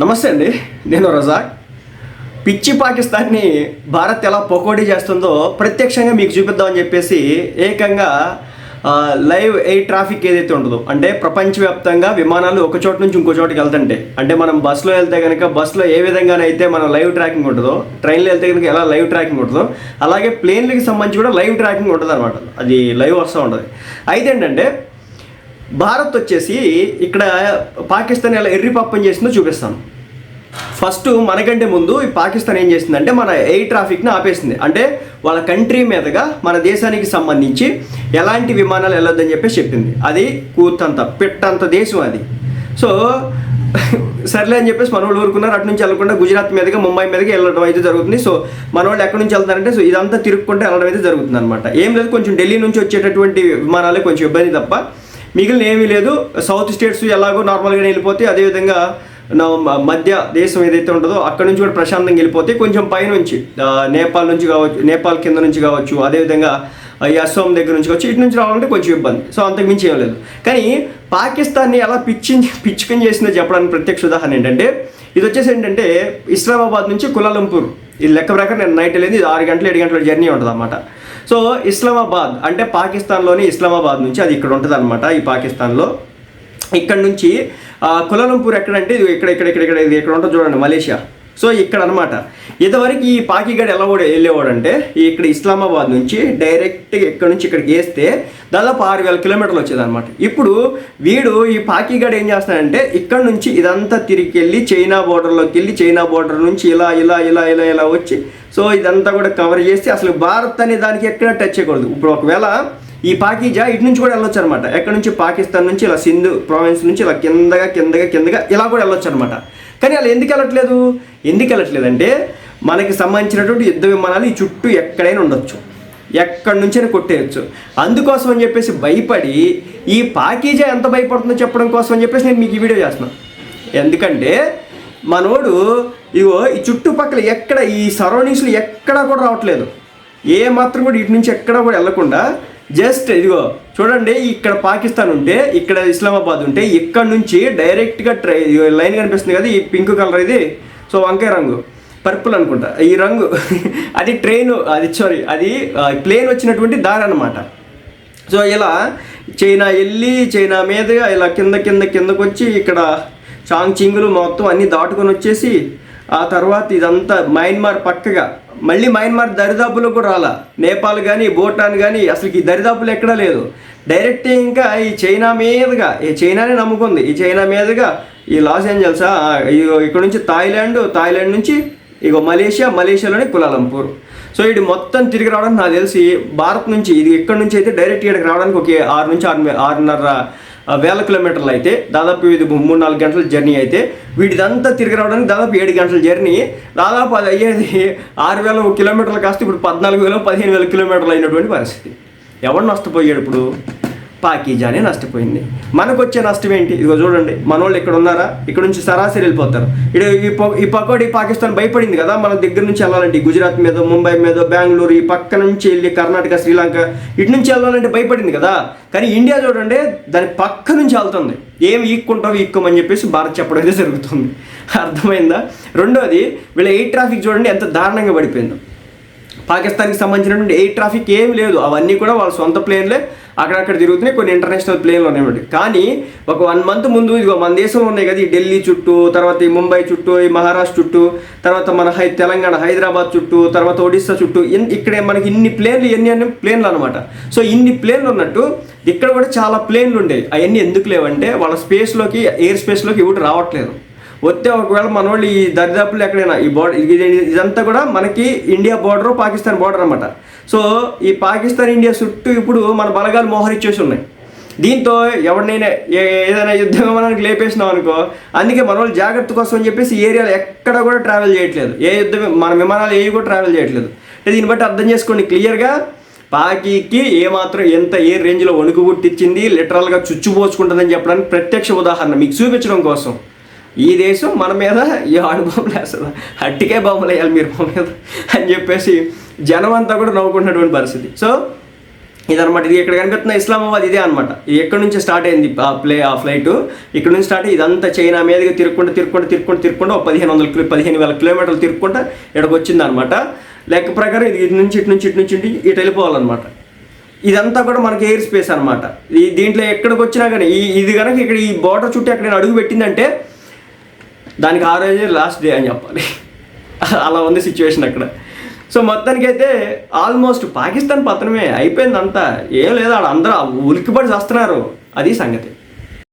నమస్తే అండి నేను రజాక్. పిచ్చి పాకిస్తాన్ని భారత్ ఎలా పకోడీ చేస్తుందో ప్రత్యక్షంగా మీకు చూపిద్దామని చెప్పేసి ఏకంగా లైవ్ ఎయిర్ ట్రాఫిక్ ఏదైతే ఉంటుందో అంటే ప్రపంచవ్యాప్తంగా విమానాలు ఒక చోట నుంచి ఇంకో చోటుకి వెళ్తుంటే అంటే మనం బస్సులో వెళ్తే కనుక బస్సులో ఏ విధంగానైతే మనం లైవ్ ట్రాకింగ్ ఉంటుందో ట్రైన్లో వెళ్తే కనుక ఎలా లైవ్ ట్రాకింగ్ ఉంటుందో అలాగే ప్లేన్లకి సంబంధించి కూడా లైవ్ ట్రాకింగ్ ఉంటుంది అనమాట అది లైవ్ వస్తూ ఉంటుంది. అయితే ఏంటంటే భారత్ వచ్చేసి ఇక్కడ పాకిస్తాన్ ఎలా ఎర్రి పప్పని చేసిందో చూపిస్తాను. ఫస్ట్ మనకంటే ముందు ఈ పాకిస్తాన్ ఏం చేసిందంటే మన ఎయిర్ ట్రాఫిక్ని ఆపేసింది. అంటే వాళ్ళ కంట్రీ మీదుగా మన దేశానికి సంబంధించి ఎలాంటి విమానాలు వెళ్ళొద్దని చెప్పేసి చెప్పింది. అది కూతంత పెట్టంత దేశం అది. సో సర్లే అని చెప్పేసి మనోళ్ళు ఊరుకున్నారు. అటు నుంచి వెళ్ళకుండా గుజరాత్ మీదుగా ముంబై మీదగా వెళ్ళడం అయితే జరుగుతుంది. సో మనోళ్ళు ఎక్కడి నుంచి వెళ్తారంటే సో ఇదంతా తిరుక్కుంటే వెళ్ళడం అయితే జరుగుతుంది అనమాట ఏం లేదు కొంచెం ఢిల్లీ నుంచి వచ్చేటటువంటి విమానాలే కొంచెం ఇబ్బంది తప్ప. మిగిలిన ఏమీ లేదు. సౌత్ స్టేట్స్ ఎలాగో నార్మల్గా వెళ్ళిపోతే అదేవిధంగా నా మధ్య దేశం ఏదైతే ఉంటుందో అక్కడ నుంచి కూడా ప్రశాంతంగా వెళ్ళిపోతే కొంచెం పైనుంచి నేపాల్ నుంచి కావచ్చు నేపాల్ కింద నుంచి కావచ్చు అదేవిధంగా ఈ అస్సాం దగ్గర నుంచి వచ్చి ఇటు నుంచి రావాలంటే కొంచెం ఇబ్బంది. సో అంతకు మించి ఏం లేదు. కానీ పాకిస్తాన్ని ఎలా పిచ్చి పిచ్చుకం చేసిందో చెప్పడానికి ప్రత్యక్ష ఉదాహరణ ఏంటంటే ఇది వచ్చేసి ఏంటంటే ఇస్లామాబాద్ నుంచి కులాలంపూర్. ఇది లెక్క ప్రకారం నేను నైట్ వెళ్ళింది ఇది ఆరు గంటలు ఏడు గంటల జర్నీ ఉంటుంది అన్నమాట సో ఇస్లామాబాద్ అంటే పాకిస్తాన్లోని ఇస్లామాబాద్ నుంచి అది ఇక్కడ ఉంటుంది అనమాట ఈ పాకిస్తాన్లో. ఇక్కడ నుంచి ఆ, ఎక్కడంటే ఇది ఇక్కడ ఇక్కడ ఇక్కడ ఇక్కడ ఇది ఎక్కడ ఉంటుంది చూడండి మలేషియా. సో ఇక్కడ అనమాట ఇంతవరకు ఈ పాకిగడ్ ఎలా కూడా వెళ్ళేవాడంటే ఇక్కడ ఇస్లామాబాద్ నుంచి డైరెక్ట్గా ఇక్కడ నుంచి ఇక్కడికి వేస్తే దాదాపు ఆరు వేల కిలోమీటర్లు వచ్చేదన్నమాట. ఇప్పుడు వీడు ఈ పాకిగడ్ ఏం చేస్తాడంటే ఇక్కడ నుంచి ఇదంతా తిరిగి వెళ్ళి చైనా బోర్డర్లోకి వెళ్ళి చైనా బోర్డర్ నుంచి ఇలా ఇలా ఇలా ఇలా ఇలా వచ్చి సో ఇదంతా కూడా కవర్ చేసి అసలు భారత్ అనే దానికి ఎక్కడ టచ్ చేయకూడదు. ఇప్పుడు ఒకవేళ ఈ పాకీజా ఇటు నుంచి కూడా వెళ్ళొచ్చు అనమాట ఎక్కడ నుంచి? పాకిస్తాన్ నుంచి ఇలా సింధు ప్రావిన్స్ నుంచి ఇలా కిందగా కిందగా కిందగా ఇలా కూడా వెళ్ళొచ్చు అనమాట కానీ అలా ఎందుకు వెళ్ళట్లేదు? ఎందుకు వెళ్ళట్లేదు అంటే మనకి సంబంధించినటువంటి యుద్ధ విమానాలు ఈ చుట్టూ ఎక్కడైనా ఉండొచ్చు. ఎక్కడి నుంచైనా కొట్టేయచ్చు. అందుకోసం అని చెప్పేసి భయపడి ఈ పాకీజా ఎంత భయపడుతుందో చెప్పడం కోసం అని చెప్పేసి నేను మీకు ఈ వీడియో చేస్తున్నాను ఎందుకంటే మనోడు ఇగో ఈ చుట్టుపక్కల ఎక్కడ ఈ సరౌండింగ్స్లో ఎక్కడా కూడా రావట్లేదు. ఏ మాత్రం కూడా ఇటు నుంచి ఎక్కడా కూడా వెళ్ళకుండా జస్ట్ ఇదిగో చూడండి ఇక్కడ పాకిస్తాన్ ఉంటే ఇక్కడ ఇస్లామాబాద్ ఉంటే ఇక్కడ నుంచి డైరెక్ట్గా ట్రై లైన్ కనిపిస్తుంది కదా ఈ పింక్ కలర్ ఇది. సో వంకాయ రంగు. పర్పుల్ అనుకుంటా. ఈ రంగు. అది ట్రైన్ అది సారీ అది ప్లేన్ వచ్చినటువంటి దారి అనమాట సో ఇలా చైనా వెళ్ళి చైనా మీదుగా ఇలా కింద కింద కిందకు వచ్చి ఇక్కడ చాంగ్చింగులు మొత్తం అన్నీ దాటుకొని వచ్చేసి ఆ తర్వాత ఇదంతా మయన్మార్ పక్కగా మళ్ళీ మయన్మార్ దరిదాపులో కూడా రాలా. నేపాల్ కానీ భూటాన్ కానీ అసలు ఈ దరిదాపులు ఎక్కడా లేదు. డైరెక్ట్ ఇంకా ఈ చైనా మీదుగా ఈ చైనానే నమ్ముకుంది. ఈ చైనా మీదుగా ఈ లాస్ ఏంజల్సా ఇక్కడ నుంచి థాయిలాండ్ థాయిలాండ్ నుంచి ఇగో మలేషియా మలేషియాలోని కులాలంపూర్. సో ఇది మొత్తం తిరిగి రావడానికి నాకు తెలిసి భారత్ నుంచి ఇది ఇక్కడ నుంచి అయితే డైరెక్ట్ ఇక్కడికి రావడానికి ఒక ఆరు నుంచి ఆరు ఆరున్నర వేల కిలోమీటర్లు అయితే దాదాపు ఇది మూడు నాలుగు గంటల జర్నీ అయితే వీటిదంతా తిరిగి రావడానికి దాదాపు ఏడు గంటల జర్నీ. దాదాపు అది అయ్యేది ఆరు వేల కిలోమీటర్లు కాస్త ఇప్పుడు పద్నాలుగు వేల పదిహేను వేల కిలోమీటర్లు అయినటువంటి పరిస్థితి. ఎవడు నష్టపోయాడు ఇప్పుడు? పాకీజానే నష్టపోయింది. మనకు వచ్చే నష్టం ఏంటి ఇదిగో చూడండి మన వాళ్ళు ఇక్కడ ఉన్నారా ఇక్కడ నుంచి సరాసరి వెళ్ళిపోతారు. ఇక్కడ ఈ ప- ఈ పకోడి పాకిస్తాన్ భయపడింది కదా మన దగ్గర నుంచి వెళ్ళాలంటే గుజరాత్ మీద ముంబై మీద బెంగళూరు ఈ పక్క నుంచి వెళ్ళి కర్ణాటక శ్రీలంక ఇటు నుంచి వెళ్ళాలంటే భయపడింది కదా. కానీ ఇండియా చూడండి దాని పక్క నుంచి వెళ్తుంది. ఏం ఈక్కుంటావు ఈక్కోమని చెప్పేసి భారత్ చెప్పడం అయితే జరుగుతుంది. అర్థమైందా? రెండోది వీళ్ళ ఎయిర్ ట్రాఫిక్ చూడండి ఎంత దారుణంగా పడిపోయిందో. పాకిస్తాన్కి సంబంధించినటువంటి ఎయిర్ ట్రాఫిక్ ఏం లేదు. అవన్నీ కూడా వాళ్ళ సొంత ప్లేన్లే. అక్కడక్కడ తిరుగుతున్నాయి. కొన్ని ఇంటర్నేషనల్ ప్లేన్లు ఉన్నాయి కానీ ఒక వన్ మంత్ ముందు ఇదిగో మన దేశంలో ఉన్నాయి కదా ఈ ఢిల్లీ చుట్టూ తర్వాత ఈ ముంబై చుట్టూ ఈ మహారాష్ట్ర చుట్టూ తర్వాత మన హై తెలంగాణ హైదరాబాద్ చుట్టూ తర్వాత ఒడిస్సా చుట్టూ ఇక్కడే మనకి ఇన్ని ప్లేన్లు ఎన్ని అన్ని ప్లేన్లు అనమాట సో ఇన్ని ప్లేన్లు ఉన్నట్టు ఇక్కడ కూడా చాలా ప్లేన్లు ఉండేవి అవన్నీ ఎందుకు లేవంటే వాళ్ళ స్పేస్లోకి ఎయిర్ స్పేస్లోకి ఎవరు రావట్లేదు. వస్తే ఒకవేళ మన వాళ్ళు ఈ దరిదాపులు ఎక్కడైనా ఈ బోర్డర్ ఇదంతా కూడా మనకి ఇండియా బోర్డర్ పాకిస్తాన్ బోర్డర్ అనమాట సో ఈ పాకిస్తాన్ ఇండియా చుట్టూ ఇప్పుడు మన బలగాలు మోహరిచ్చేసి ఉన్నాయి. దీంతో ఎవరినైనా ఏదైనా యుద్ధ విమానానికి లేపేసినాం అనుకో అందుకే మన వాళ్ళు జాగ్రత్త కోసం అని చెప్పేసి ఏరియాలో ఎక్కడ కూడా ట్రావెల్ చేయట్లేదు. ఏ యుద్ధ మన విమానాలు ఏవి కూడా ట్రావెల్ చేయట్లేదు. అంటే దీన్ని బట్టి అర్థం చేసుకోండి క్లియర్గా పాకీకి ఏమాత్రం ఎంత ఏ రేంజ్లో వణుకు పుట్టించింది లిటరల్గా చుచ్చుపోచుకుంటుందని చెప్పడానికి ప్రత్యక్ష ఉదాహరణ మీకు చూపించడం కోసం. ఈ దేశం మన మీద ఈ ఆడు బొమ్మలు హట్టికే అట్టికే బొమ్మలు వేయాలి మీరు మా మీద అని చెప్పేసి జనం అంతా కూడా నవ్వుకుంటున్నటువంటి పరిస్థితి. సో ఇదనమాట ఇది ఇక్కడ కనిపిస్తున్న ఇస్లామాబాద్ ఇదే అనమాట ఇది ఎక్కడి నుంచి స్టార్ట్ అయింది? ఆ ప్లే ఆ ఫ్లైట్. ఇక్కడ నుంచి స్టార్ట్ ఇదంతా చైనా మీదగా తిరుక్కుంటూ తిరుక్కుంటూ తిరుక్కుంటూ తిరుక్కుంటూ ఒక పదిహేను వందల కిలో పదిహేను వేల కిలోమీటర్లు తిరుక్కుంటూ ఇక్కడికి వచ్చింది అనమాట లెక్క ప్రకారం ఇది ఇటు నుంచి ఇటు నుంచి ఇటు నుంచి ఇటు వెళ్ళిపోవాలన్నమాట. ఇదంతా కూడా మనకి ఎయిర్ స్పేస్ అనమాట ఈ దీంట్లో ఎక్కడికి వచ్చినా కానీ ఈ ఇది కనుక ఇక్కడ ఈ బార్డర్ చుట్టూ ఎక్కడ అడుగు పెట్టిందంటే దానికి ఆ రోజే లాస్ట్ డే అని చెప్పాలి. అలా ఉంది సిచ్యువేషన్ అక్కడ. సో మొత్తానికైతే ఆల్మోస్ట్ పాకిస్తాన్ పతనమే అయిపోయిందంతా. ఏం లేదు ఆడ అందరూ ఉలిక్కిపడి చేస్తున్నారు. అది సంగతి.